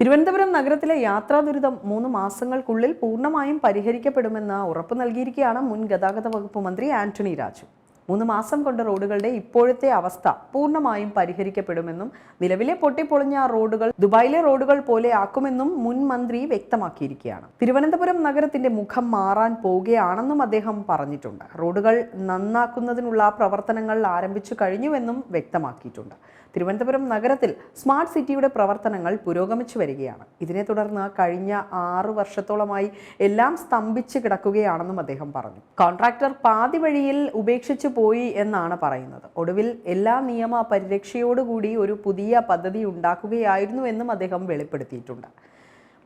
തിരുവനന്തപുരം നഗരത്തിലെ യാത്രാ ദുരിതം മൂന്ന് മാസങ്ങൾക്കുള്ളിൽ പൂർണമായും പരിഹരിക്കപ്പെടുമെന്ന് ഉറപ്പ് നൽകിയിരിക്കുകയാണ് മുൻ ഗതാഗത വകുപ്പ് മന്ത്രി ആന്റണി രാജു. മൂന്ന് മാസം കൊണ്ട് റോഡുകളുടെ ഇപ്പോഴത്തെ അവസ്ഥ പൂർണമായും പരിഹരിക്കപ്പെടുമെന്നും നിലവിലെ പൊട്ടിപ്പൊളിഞ്ഞ റോഡുകൾ ദുബായിലെ റോഡുകൾ പോലെ ആക്കുമെന്നും മുൻ മന്ത്രി വ്യക്തമാക്കിയിരിക്കുകയാണ്. തിരുവനന്തപുരം നഗരത്തിന്റെ മുഖം മാറാൻ പോവുകയാണെന്നും അദ്ദേഹം പറഞ്ഞിട്ടുണ്ട്. റോഡുകൾ നന്നാക്കുന്നതിനുള്ള പ്രവർത്തനങ്ങൾ ആരംഭിച്ചു കഴിഞ്ഞുവെന്നും വ്യക്തമാക്കിയിട്ടുണ്ട്. തിരുവനന്തപുരം നഗരത്തിൽ സ്മാർട്ട് സിറ്റിയുടെ പ്രവർത്തനങ്ങൾ പുരോഗമിച്ചു വരികയാണ്. ഇതിനെ തുടർന്ന് കഴിഞ്ഞ ആറു വർഷത്തോളമായി എല്ലാം സ്തംഭിച്ച് കിടക്കുകയാണെന്നും അദ്ദേഹം പറഞ്ഞു. കോൺട്രാക്ടർ പാതി വഴിയിൽ ഉപേക്ഷിച്ചു പോയി എന്നാണ് പറയുന്നത്. ഒടുവിൽ എല്ലാ നിയമ പരിരക്ഷയോടുകൂടി ഒരു പുതിയ പദ്ധതി ഉണ്ടാക്കുകയായിരുന്നു എന്നും അദ്ദേഹം വെളിപ്പെടുത്തിയിട്ടുണ്ട്.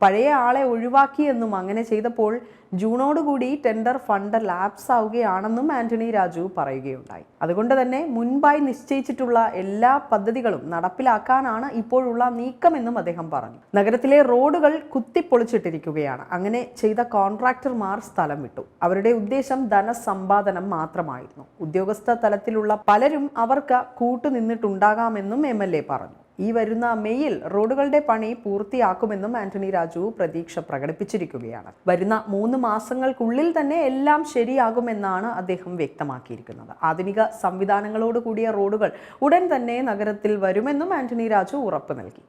പഴയ ആളെ ഒഴിവാക്കിയെന്നും അങ്ങനെ ചെയ്തപ്പോൾ ജൂണോടുകൂടി ടെൻഡർ ഫണ്ട് ലാപ്സ് ആവുകയാണെന്നും ആന്റണി രാജു പറയുകയുണ്ടായി. അതുകൊണ്ട് തന്നെ മുൻപായി നിശ്ചയിച്ചിട്ടുള്ള എല്ലാ പദ്ധതികളും നടപ്പിലാക്കാനാണ് ഇപ്പോഴുള്ള നീക്കമെന്നും അദ്ദേഹം പറഞ്ഞു. നഗരത്തിലെ റോഡുകൾ കുത്തിപ്പൊളിച്ചിട്ടിരിക്കുകയാണ്. അങ്ങനെ ചെയ്ത കോൺട്രാക്ടർമാർ സ്ഥലം വിട്ടു. അവരുടെ ഉദ്ദേശം ധനസമ്പാദനം മാത്രമായിരുന്നു. ഉദ്യോഗസ്ഥ തലത്തിലുള്ള പലരും അവർക്ക് കൂട്ടുനിന്നിട്ടുണ്ടാകാമെന്നും എം എൽ എ പറഞ്ഞു. ഈ വരുന്ന മെയ്യിൽ റോഡുകളുടെ പണി പൂർത്തിയാക്കുമെന്നും ആന്റണി രാജു പ്രതീക്ഷ പ്രകടിപ്പിച്ചിരിക്കുകയാണ്. വരുന്ന മൂന്ന് മാസങ്ങൾക്കുള്ളിൽ തന്നെ എല്ലാം ശരിയാകുമെന്നാണ് അദ്ദേഹം വ്യക്തമാക്കിയിരിക്കുന്നത്. ആധുനിക സംവിധാനങ്ങളോട് കൂടിയ റോഡുകൾ ഉടൻ തന്നെ നഗരത്തിൽ വരുമെന്നും ആന്റണി രാജു ഉറപ്പ് നൽകി.